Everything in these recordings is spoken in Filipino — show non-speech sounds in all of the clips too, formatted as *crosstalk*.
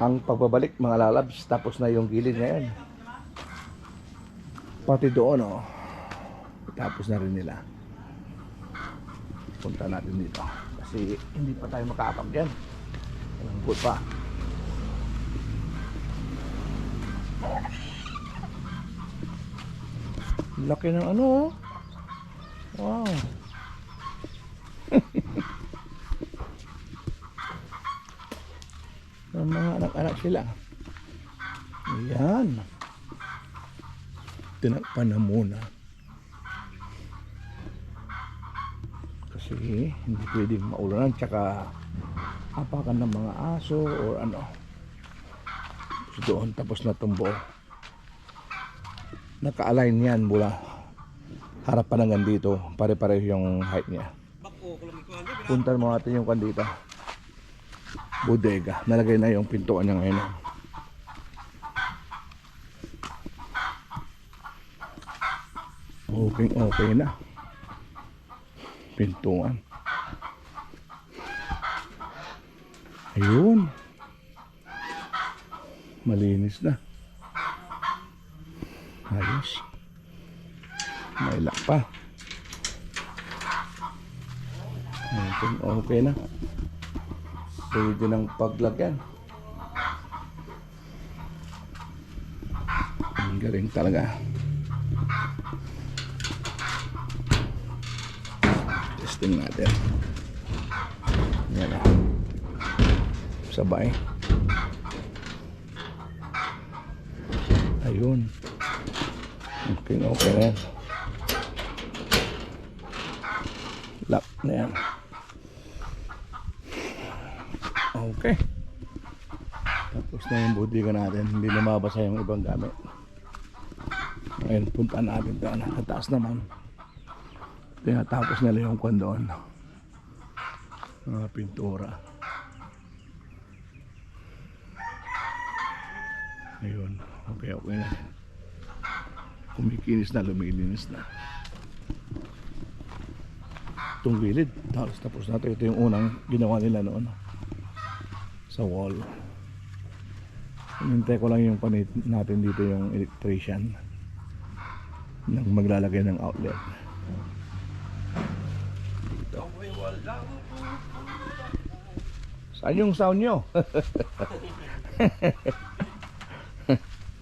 ang pagbabalik mga lalabs tapos na yung gilid ngayon. Pati doon oh. Tapos na rin nila. Punta natin dito. Kasi hindi pa tayo makakapag dyan. Malambot pa. Laki ng ano oh. wow *laughs* ng mga anak-anak sila. Ayan. Tinakpan na muna. Kasi hindi pwedeng maulanan tsaka apakan ng mga aso or ano. So doon tapos na buo. Naka-align yan mula harapan hanggang dito. Pare-pareho yung height niya. Puntan mo natin yung kandita bodega. Nalagay na yung pintuan niya ngayon. Okay, okay na. Pintuan. Ayun. Malinis na. Ayos. May lock pa. Okay, okay na. Pwede ng paglagyan. Ang galing talaga. Testing natin. Yan o. Sabay. Ayun. Okay, okay na yan. Lock na yan. Okay. Tapos na yung bodega natin. Hindi na mabasa yung ibang gamit. Ngayon, punta natin doon. Sa taas naman. Tinatapos nila yung kwan doon. Mga pintura. Ayun. Okay, okay na. Kumikinis na, lumilinis na. Itong gilid. Tapos tapos natin. Ito yung unang ginawa nila noon sa wall. Hinintay ko lang yung panit natin dito yung electrician nang maglalagay ng outlet. Dito. Saan yung sound nyo? *laughs*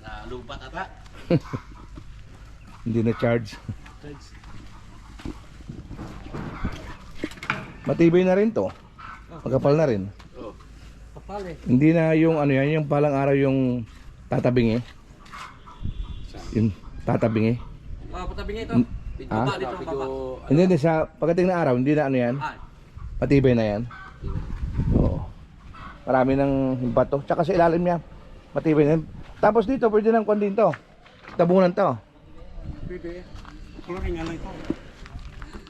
Nalupat ata. *laughs* Hindi na charge. Matibay na rin to. Magkapal na rin. Eh. Hindi na yung ano yan, yung palang araw yung tatabingi. Yung tatabingi. Ah, patabi nga ito. Dito Ah? ba? Dito ang baba. Hindi, hindi sa pagdating ng araw, hindi na ano yan. Ah, Matibay na yan. Oo. Marami ng bato. Tsaka sa ilalim niya, matibay na yan. Tapos dito, pwede ng kwan din to. Tabunan to. Pwede. Kulurin nga lang ito.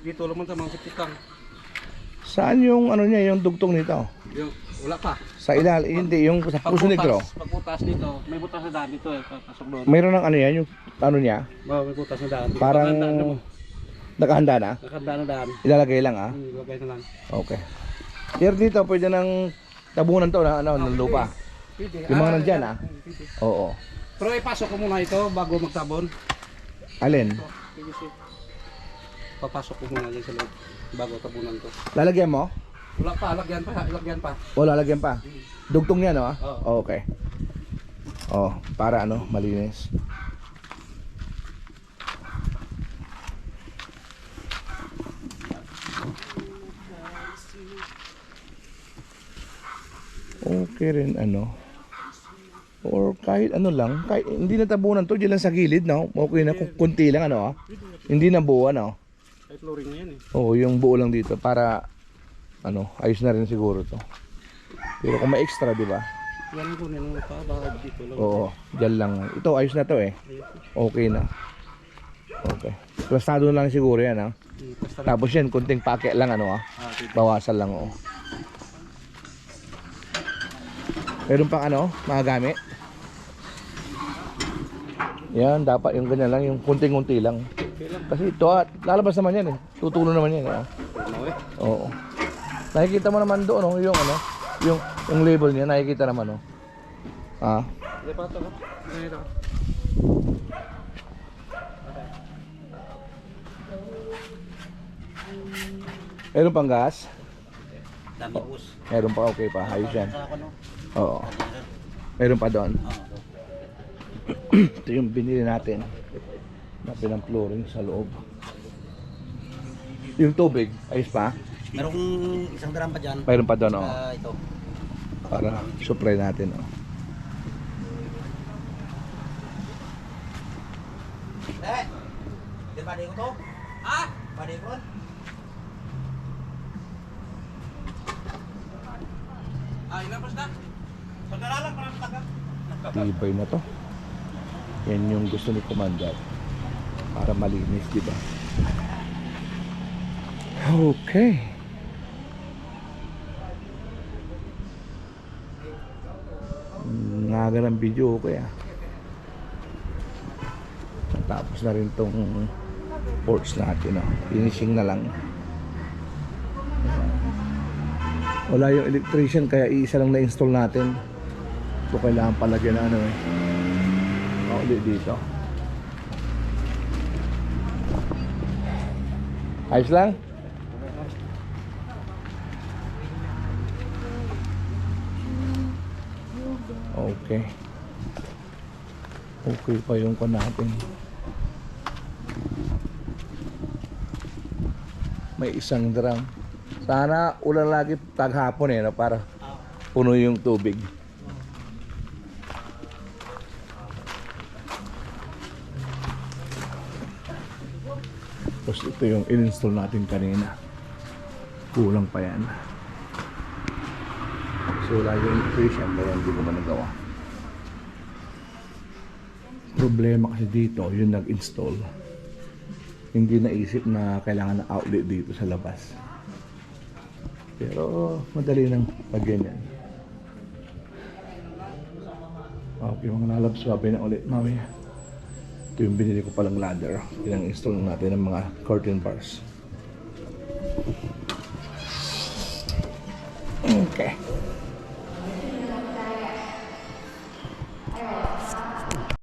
Dito naman sa mga sitikang. Saan yung ano niya, yung dugtong nito? Yung, wala pa. Sa ilalim, hindi, yung sa puso negro. Pagbutas dito, may butas na daan dito eh. Pasok doon. Mayroon ng ano yan, yung ano niya, Oh, may butas na daan. Parang- Nakahanda na mo. nakahanda na. Nakahanda na daan. Ilalagay lang ah. Hmm, Lagay na lang. Okay. Pero dito, pwede ng tabunan to na ano, ng lupa. Pwede. Yung mga Ah, nandyan, yan. ah. Oo. Pero ipasok ko muna ito bago magtabon. Alin? Papasok ko muna dyan sa loob bago tabunan to. Lalagyan mo? Wala pa, lagyan pa, lagyan pa. O lalagyan pa? Dugtong yan, no? Oo. Okay. Oh, para ano, malinis. Okay rin ano. Or kahit ano lang, kahit hindi natabunan to, diyan lang sa gilid, no? Okay na, kung kunti lang ano, ah. Hindi na buo, ano? Ay, flooring na yan eh. Oo, yung buo lang dito para ano, ayos na rin siguro to. Pero kung may extra, di ba? Yan ko nila pa, baka dito lang. Oo, dyan lang. Ito, ayos na to eh. Okay na. Okay. Plastado na lang siguro yan ha. Tapos yan, kunting pake lang ano ha. Bawasan lang oh. Meron pang ano, mga gamit. Yan, dapat yung ganyan lang, yung kunting-kunti lang. Kasi ito, ah, lalabas naman yan eh. Tutulo naman yan eh. Ano eh? Oo. Nakikita mo naman doon, oh, yung ano, yung yung label niya nakikita naman oh. Ah, Hindi pa ito. Ganito. meron pang gas? Dami bus. Meron pa, okay pa. Ayos yan. No. Oo. Meron pa doon. Oo. Ito yung binili natin. Na pinang-flooring sa loob. Yung tubig, ayos pa? Merong isang drum pa dyan. Mayroon pa doon, oh. Ah, ito. Para supply natin, oh. Eh! Di ba ko to? Ha? Pwede ko? Ah, ilabas na. Pagkaralan ko ng taga. Tibay na to. Yan yung gusto ni Commander. Para malinis, di ba? Okay. Ngaga ng video ko kaya. Tapos na rin tong ports natin. Oh. Finishing na lang. Wala yung electrician kaya iisa lang na-install natin. So kailangan palagyan na ano eh. Outlet dito. Ayos lang? Okay. Okay pa yung ko natin. May isang drum. Sana ulan lagi taghapon eh no, para puno yung tubig. Tapos ito yung in-install natin kanina. Kulang pa yan. So wala yung electrician kaya hindi ko man nagawa. Problema kasi dito, yung nag-install, hindi naisip na kailangan ng outlet dito sa labas. Pero madali nang pag ganyan. Okay mga lalabs, sabi na ulit mamaya. Ito yung binili ko palang ladder. Pinang-install natin ng mga curtain bars.